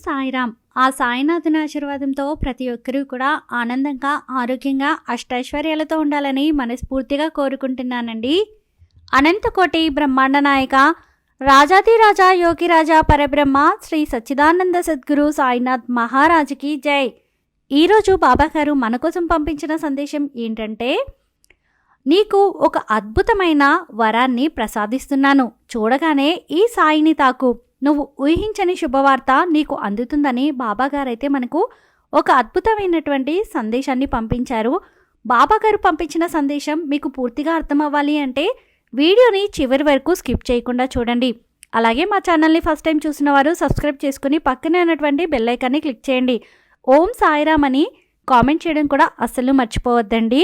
సాయిరామ్ ఆ సాయినాథుని ఆశీర్వాదంతో ప్రతి ఒక్కరూ కూడా ఆనందంగా ఆరోగ్యంగా అష్టైశ్వర్యాలతో ఉండాలని మనస్ఫూర్తిగా కోరుకుంటున్నానండి. అనంతకోటి బ్రహ్మాండ నాయక రాజాదిరాజా యోగిరాజా పరబ్రహ్మ శ్రీ సచ్చిదానంద సద్గురు సాయినాథ్ మహారాజుకి జై. ఈరోజు బాబాగారు మన కోసం పంపించిన సందేశం ఏంటంటే నీకు ఒక అద్భుతమైన వరాన్ని ప్రసాదిస్తున్నాను. చూడగానే ఈ సాయిని తాకు. నువ్వు ఊహించని శుభవార్త నీకు అందుతుందని బాబాగారైతే మనకు ఒక అద్భుతమైనటువంటి సందేశాన్ని పంపించారు. బాబాగారు పంపించిన సందేశం మీకు పూర్తిగా అర్థం అవ్వాలి అంటే వీడియోని చివరి వరకు స్కిప్ చేయకుండా చూడండి. అలాగే మా ఛానల్ని ఫస్ట్ టైం చూసిన వారు సబ్స్క్రైబ్ చేసుకుని పక్కనే ఉన్నటువంటి బెల్ ఐకాన్ని క్లిక్ చేయండి. ఓం సాయిరామ్ అని కామెంట్ చేయడం కూడా అస్సలు మర్చిపోవద్దండి.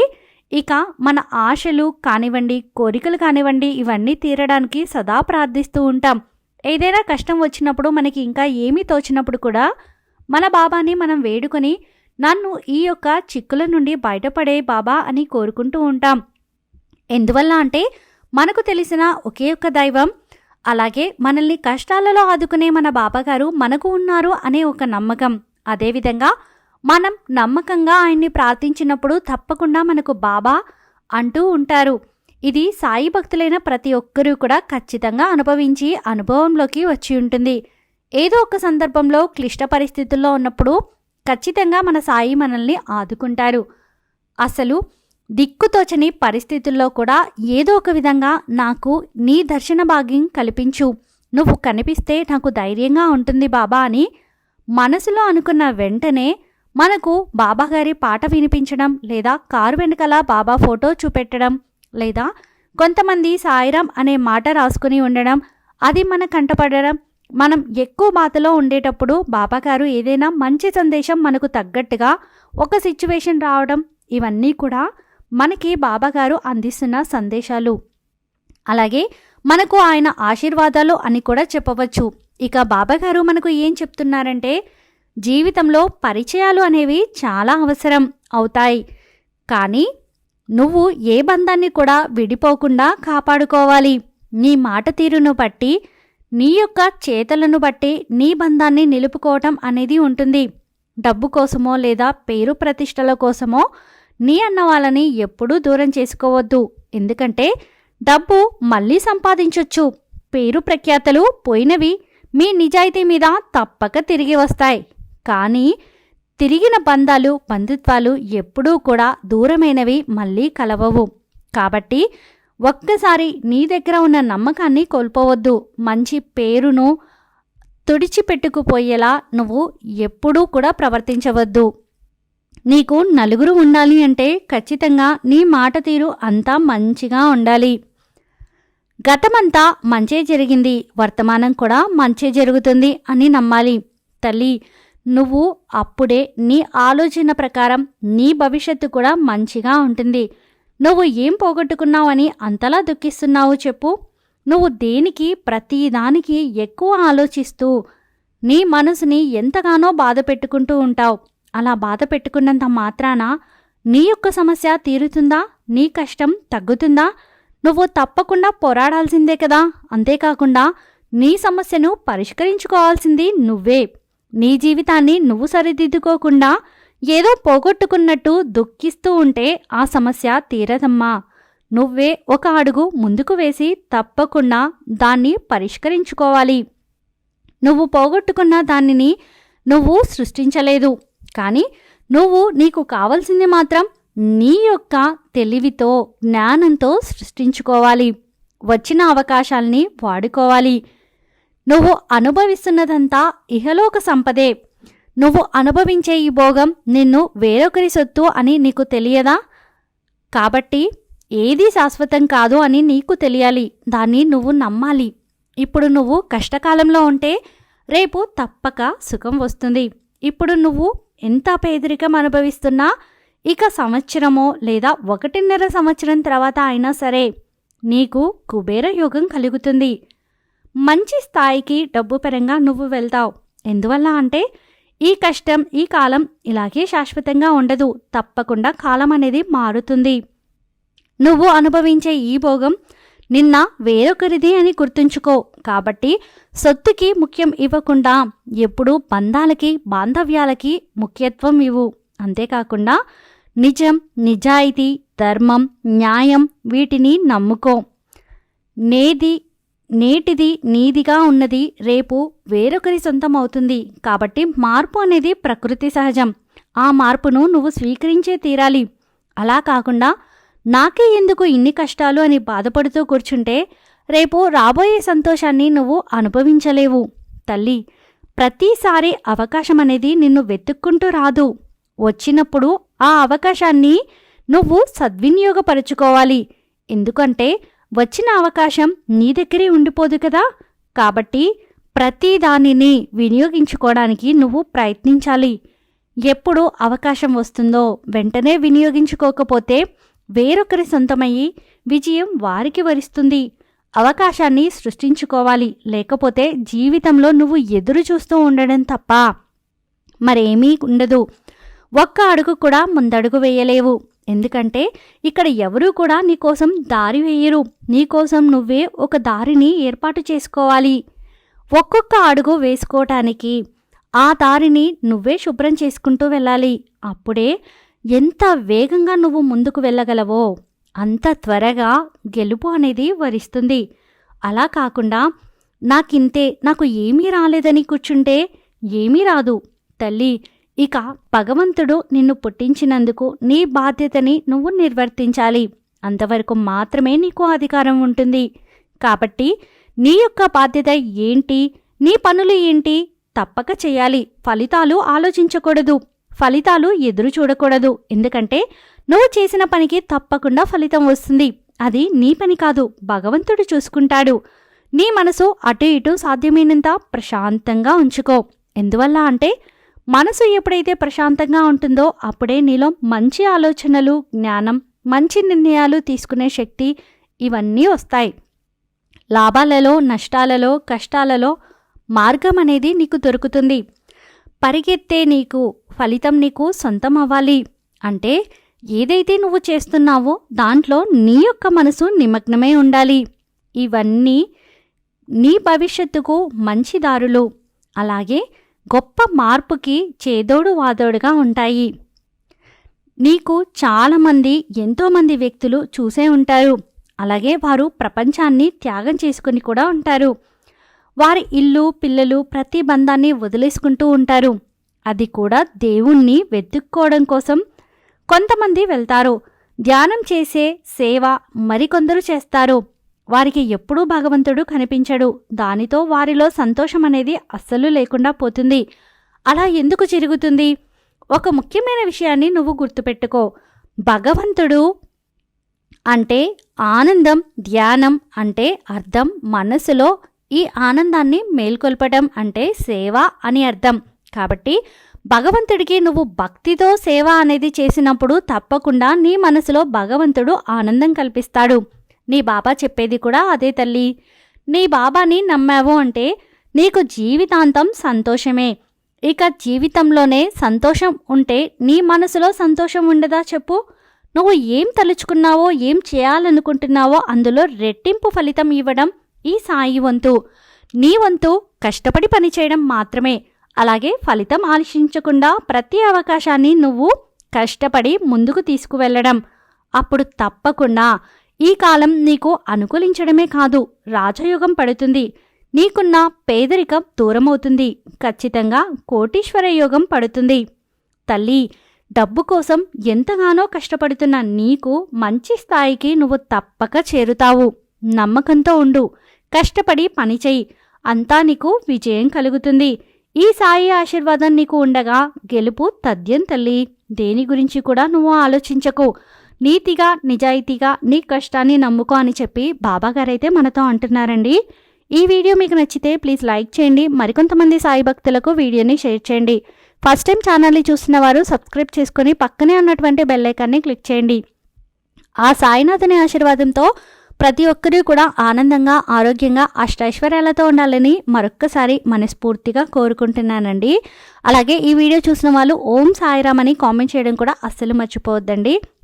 ఇక మన ఆశలు కానివ్వండి కోరికలు కానివ్వండి ఇవన్నీ తీరడానికి సదా ప్రార్థిస్తూ ఉంటాం. ఏదైనా కష్టం వచ్చినప్పుడు మనకి ఇంకా ఏమీ తోచినప్పుడు కూడా మన బాబాని మనం వేడుకొని నన్ను ఈ యొక్క చిక్కుల నుండి బయటపడే బాబా అని కోరుకుంటూ ఉంటాం. ఎందువల్ల అంటే మనకు తెలిసిన ఒకే ఒక్క దైవం అలాగే మనల్ని కష్టాలలో ఆదుకునే మన బాబాగారు మనకు ఉన్నారు అనే ఒక నమ్మకం. అదేవిధంగా మనం నమ్మకంగా ఆయన్ని ప్రార్థించినప్పుడు తప్పకుండా మనకు బాబా అంటూ ఉంటారు. ఇది సాయి భక్తులైన ప్రతి ఒక్కరూ కూడా ఖచ్చితంగా అనుభవించి అనుభవంలోకి వచ్చి ఉంటుంది. ఏదో ఒక సందర్భంలో క్లిష్ట పరిస్థితుల్లో ఉన్నప్పుడు ఖచ్చితంగా మన సాయి మనల్ని ఆదుకుంటారు అసలు దిక్కుతోచని పరిస్థితుల్లో కూడా ఏదో ఒక విధంగా నాకు నీ దర్శన భాగ్యం కల్పించు. నువ్వు కనిపిస్తే నాకు ధైర్యంగా ఉంటుంది బాబా అని మనసులో అనుకున్న వెంటనే మనకు బాబాగారి పాట వినిపించడం లేదా కారు వెనుకల బాబా ఫోటో చూపెట్టడం లేదా కొంతమంది సాయిరాం అనే మాట రాసుకుని ఉండడం అది మన కంటపడడం. మనం ఎక్కువ బాధలో ఉండేటప్పుడు బాబాగారు ఏదైనా మంచి సందేశం మనకు తగ్గట్టుగా ఒక సిచ్యువేషన్ రావడం ఇవన్నీ కూడా మనకి బాబాగారు అందిస్తున్న సందేశాలు. అలాగే మనకు ఆయన ఆశీర్వాదాలు అని కూడా చెప్పవచ్చు. ఇక బాబాగారు మనకు ఏం చెప్తున్నారంటే జీవితంలో పరిచయాలు అనేవి చాలా అవసరం అవుతాయి. కానీ నువ్వు ఏ బంధాన్ని కూడా విడిపోకుండా కాపాడుకోవాలి. నీ మాట తీరును బట్టి నీ యొక్క చేతలను బట్టి నీ బంధాన్ని నిలుపుకోవటం అనేది ఉంటుంది. డబ్బు కోసమో లేదా పేరు ప్రతిష్టల కోసమో నీ అన్న వాళ్ళని ఎప్పుడూ దూరం చేసుకోవద్దు. ఎందుకంటే డబ్బు మళ్ళీ సంపాదించొచ్చు. పేరు ప్రఖ్యాతలు పోయినవి మీ నిజాయితీ మీద తప్పక తిరిగి వస్తాయి. కానీ తిరిగిన బంధాలు బంధుత్వాలు ఎప్పుడూ కూడా దూరమైనవి మళ్ళీ కలవవు. కాబట్టి ఒక్కసారి నీ దగ్గర ఉన్న నమ్మకాన్ని కోల్పోవద్దు. మంచి పేరును తుడిచిపెట్టుకుపోయేలా నువ్వు ఎప్పుడూ కూడా ప్రవర్తించవద్దు. నీకు నలుగురు ఉండాలి అంటే ఖచ్చితంగా నీ మాట తీరు అంతా మంచిగా ఉండాలి. గతమంతా మంచే జరిగింది. వర్తమానం కూడా మంచే జరుగుతుంది అని నమ్మాలి. తల్లి నువ్వు అప్పుడే నీ ఆలోచన ప్రకారం నీ భవిష్యత్తు కూడా మంచిగా ఉంటుంది. నువ్వు ఏం పోగొట్టుకున్నావని అంతలా దుఃఖిస్తున్నావు చెప్పు. నువ్వు దేనికి ప్రతిదానికి ఎక్కువ ఆలోచిస్తూ నీ మనసుని ఎంతగానో బాధ పెట్టుకుంటూ ఉంటావు. అలా బాధ పెట్టుకున్నంత మాత్రాన నీ యొక్క సమస్య తీరుతుందా? నీ కష్టం తగ్గుతుందా? నువ్వు తప్పకుండా పోరాడాల్సిందే కదా. అంతేకాకుండా నీ సమస్యను పరిష్కరించుకోవాల్సింది నువ్వే. నీ జీవితాన్ని నువ్వు సరిదిద్దుకోకుండా ఏదో పోగొట్టుకున్నట్టు దుఃఖిస్తూ ఉంటే ఆ సమస్య తీరదమ్మా. నువ్వే ఒక అడుగు ముందుకు వేసి తప్పకుండా దాన్ని పరిష్కరించుకోవాలి. నువ్వు పోగొట్టుకున్న దానిని నువ్వు సృష్టించలేదు. కానీ నువ్వు నీకు కావలసింది మాత్రం నీ యొక్క తెలివితో జ్ఞానంతో సృష్టించుకోవాలి. వచ్చిన అవకాశాల్ని వాడుకోవాలి. నువ్వు అనుభవిస్తున్నదంతా ఇహలోక సంపదే. నువ్వు అనుభవించే ఈ భోగం నిన్ను వేరొకరి సొత్తు అని నీకు తెలియదా? కాబట్టి ఏదీ శాశ్వతం కాదు అని నీకు తెలియాలి. దాన్ని నువ్వు నమ్మాలి. ఇప్పుడు నువ్వు కష్టకాలంలో ఉంటే రేపు తప్పక సుఖం వస్తుంది. ఇప్పుడు నువ్వు ఎంత పేదరికం అనుభవిస్తున్నా ఇక సంవత్సరమో లేదా ఒకటిన్నర సంవత్సరం తర్వాత అయినా సరే నీకు కుబేర యోగం కలుగుతుంది. మంచి స్థాయికి డబ్బు పరంగా నువ్వు వెళ్తావు. ఎందువల్ల అంటే ఈ కష్టం ఈ కాలం ఇలాగే శాశ్వతంగా ఉండదు. తప్పకుండా కాలం అనేది మారుతుంది. నువ్వు అనుభవించే ఈ భోగం నిన్న వేరొకరిది అని గుర్తుంచుకో. కాబట్టి సొత్తుకి ముఖ్యం ఇవ్వకుండా ఎప్పుడూ బంధాలకి బాంధవ్యాలకి ముఖ్యత్వం ఇవ్వు. అంతేకాకుండా నిజం నిజాయితీ ధర్మం న్యాయం వీటిని నమ్ముకో. నేది నేటిది నీదిగా ఉన్నది రేపు వేరొకరి సొంతం అవుతుంది కాబట్టి మార్పు అనేది ప్రకృతి సహజం. ఆ మార్పును నువ్వు స్వీకరించే తీరాలి. అలా కాకుండా నాకే ఎందుకు ఇన్ని కష్టాలు అని బాధపడుతూ కూర్చుంటే రేపు రాబోయే సంతోషాన్ని నువ్వు అనుభవించలేవు. తల్లి ప్రతిసారి అవకాశం అనేది నిన్ను వెతుక్కుంటూ రాదు. వచ్చినప్పుడు ఆ అవకాశాన్ని నువ్వు సద్వినియోగపరుచుకోవాలి. ఎందుకంటే వచ్చిన అవకాశం నీ దగ్గరే ఉండిపోదు కదా. కాబట్టి ప్రతి దానిని వినియోగించుకోవడానికి నువ్వు ప్రయత్నించాలి. ఎప్పుడు అవకాశం వస్తుందో వెంటనే వినియోగించుకోకపోతే వేరొకరి సొంతమయ్యి విజయం వారికి వరిస్తుంది. అవకాశాన్ని సృష్టించుకోవాలి. లేకపోతే జీవితంలో నువ్వు ఎదురు చూస్తూ ఉండడం తప్ప మరేమీ ఉండదు. ఒక్క అడుగు కూడా ముందడుగు వేయలేవు. ఎందుకంటే ఇక్కడ ఎవరూ కూడా నీకోసం దారి వేయరు. నీకోసం నువ్వే ఒక దారిని ఏర్పాటు చేసుకోవాలి. ఒక్కొక్క అడుగు వేసుకోవటానికి ఆ దారిని నువ్వే శుభ్రం చేసుకుంటూ వెళ్ళాలి. అప్పుడే ఎంత వేగంగా నువ్వు ముందుకు వెళ్ళగలవో అంత త్వరగా గెలుపు అనేది వరిస్తుంది. అలా కాకుండా నాకింతే నాకు ఏమీ రాలేదని కూర్చుంటే ఏమీ రాదు. తల్లి ఇక భగవంతుడు నిన్ను పుట్టించినందుకు నీ బాధ్యతని నువ్వు నిర్వర్తించాలి. అంతవరకు మాత్రమే నీకు అధికారం ఉంటుంది. కాబట్టి నీ యొక్క బాధ్యత ఏంటి? నీ పనులు ఏంటి? తప్పక చేయాలి. ఫలితాలు ఆలోచించకూడదు. ఫలితాలు ఎదురు చూడకూడదు. ఎందుకంటే నువ్వు చేసిన పనికి తప్పకుండా ఫలితం వస్తుంది. అది నీ పని కాదు. భగవంతుడు చూసుకుంటాడు. నీ మనసు అటు ఇటు సాధ్యమైనంత ప్రశాంతంగా ఉంచుకో. ఎందువల్ల అంటే మనసు ఎప్పుడైతే ప్రశాంతంగా ఉంటుందో అప్పుడే నీలో మంచి ఆలోచనలు జ్ఞానం మంచి నిర్ణయాలు తీసుకునే శక్తి ఇవన్నీ వస్తాయి. లాభాలలో నష్టాలలో కష్టాలలో మార్గం అనేది నీకు దొరుకుతుంది. పరిగెత్తే నీకు ఫలితం నీకు సొంతం అవ్వాలి. అంటే ఏదైతే నువ్వు చేస్తున్నావో దాంట్లో నీ యొక్క మనసు నిమగ్నమై ఉండాలి. ఇవన్నీ నీ భవిష్యత్తుకు మంచి దారులు. అలాగే గొప్ప మార్పుకి చేదోడు వాదోడుగా ఉంటాయి. నీకు చాలామంది ఎంతోమంది వ్యక్తులు చూసే ఉంటారు. అలాగే వారు ప్రపంచాన్ని త్యాగం చేసుకుని కూడా ఉంటారు. వారి ఇల్లు పిల్లలు ప్రతి బంధాన్ని వదిలేసుకుంటూ ఉంటారు. అది కూడా దేవుణ్ణి వెతుక్కోవడం కోసం కొంతమంది వెళ్తారు. ధ్యానం చేసే సేవ మరికొందరు చేస్తారు. వారికి ఎప్పుడూ భగవంతుడు కనిపించడు. దానితో వారిలో సంతోషం అనేది అస్సలు లేకుండా పోతుంది. అలా ఎందుకు జరుగుతుంది? ఒక ముఖ్యమైన విషయాన్ని నువ్వు గుర్తుపెట్టుకో. భగవంతుడు అంటే ఆనందం ధ్యానం అంటే అర్థం మనసులో ఈ ఆనందాన్ని మేల్కొల్పడం అంటే సేవ అని అర్థం. కాబట్టి భగవంతుడికి నువ్వు భక్తితో సేవ అనేది చేసినప్పుడు తప్పకుండా నీ మనసులో భగవంతుడు ఆనందం కల్పిస్తాడు. నీ బాబా చెప్పేది కూడా అదే తల్లి. నీ బాబాని నమ్మావు అంటే నీకు జీవితాంతం సంతోషమే. ఇక జీవితంలోనే సంతోషం ఉంటే నీ మనసులో సంతోషం ఉండదా చెప్పు. నువ్వు ఏం తలుచుకున్నావో ఏం చేయాలనుకుంటున్నావో అందులో రెట్టింపు ఫలితం ఇవ్వడం ఈ సాయి వంతు. నీ వంతు కష్టపడి పనిచేయడం మాత్రమే. అలాగే ఫలితం ఆలోచించకుండా ప్రతి అవకాశాన్ని నువ్వు కష్టపడి ముందుకు తీసుకువెళ్ళడం. అప్పుడు తప్పకుండా ఈ కాలం నీకు అనుకూలించడమే కాదు రాజయోగం పడుతుంది. నీకున్న పేదరికం దూరమవుతుంది. ఖచ్చితంగా కోటీశ్వర యోగం పడుతుంది. తల్లి డబ్బు కోసం ఎంతగానో కష్టపడుతున్న నీకు మంచి స్థాయికి నువ్వు తప్పక చేరుతావు. నమ్మకంతో ఉండు. కష్టపడి పనిచేయి అంతా నీకు విజయం కలుగుతుంది. ఈ సాయి ఆశీర్వాదం నీకు ఉండగా గెలుపు తథ్యం తల్లి. దేని గురించి కూడా నువ్వు ఆలోచించకు. నీతిగా నిజాయితీగా నీ కష్టాన్ని నమ్ముకో అని చెప్పి బాబాగారైతే మనతో అంటున్నారండి. ఈ వీడియో మీకు నచ్చితే ప్లీజ్ లైక్ చేయండి. మరికొంతమంది సాయి భక్తులకు వీడియోని షేర్ చేయండి. ఫస్ట్ టైం ఛానల్ని చూస్తున్న వారు సబ్స్క్రైబ్ చేసుకొని పక్కనే ఉన్నటువంటి బెల్ ఐకాన్ని క్లిక్ చేయండి. ఆ సాయినాథుని ఆశీర్వాదంతో ప్రతి ఒక్కరూ కూడా ఆనందంగా ఆరోగ్యంగా అష్టైశ్వర్యాలతో ఉండాలని మరొక్కసారి మనస్ఫూర్తిగా కోరుకుంటున్నానండి. అలాగే ఈ వీడియో చూసిన వాళ్ళు ఓం సాయిరామ్ అని కామెంట్ చేయడం కూడా అస్సలు మర్చిపోవద్దండి.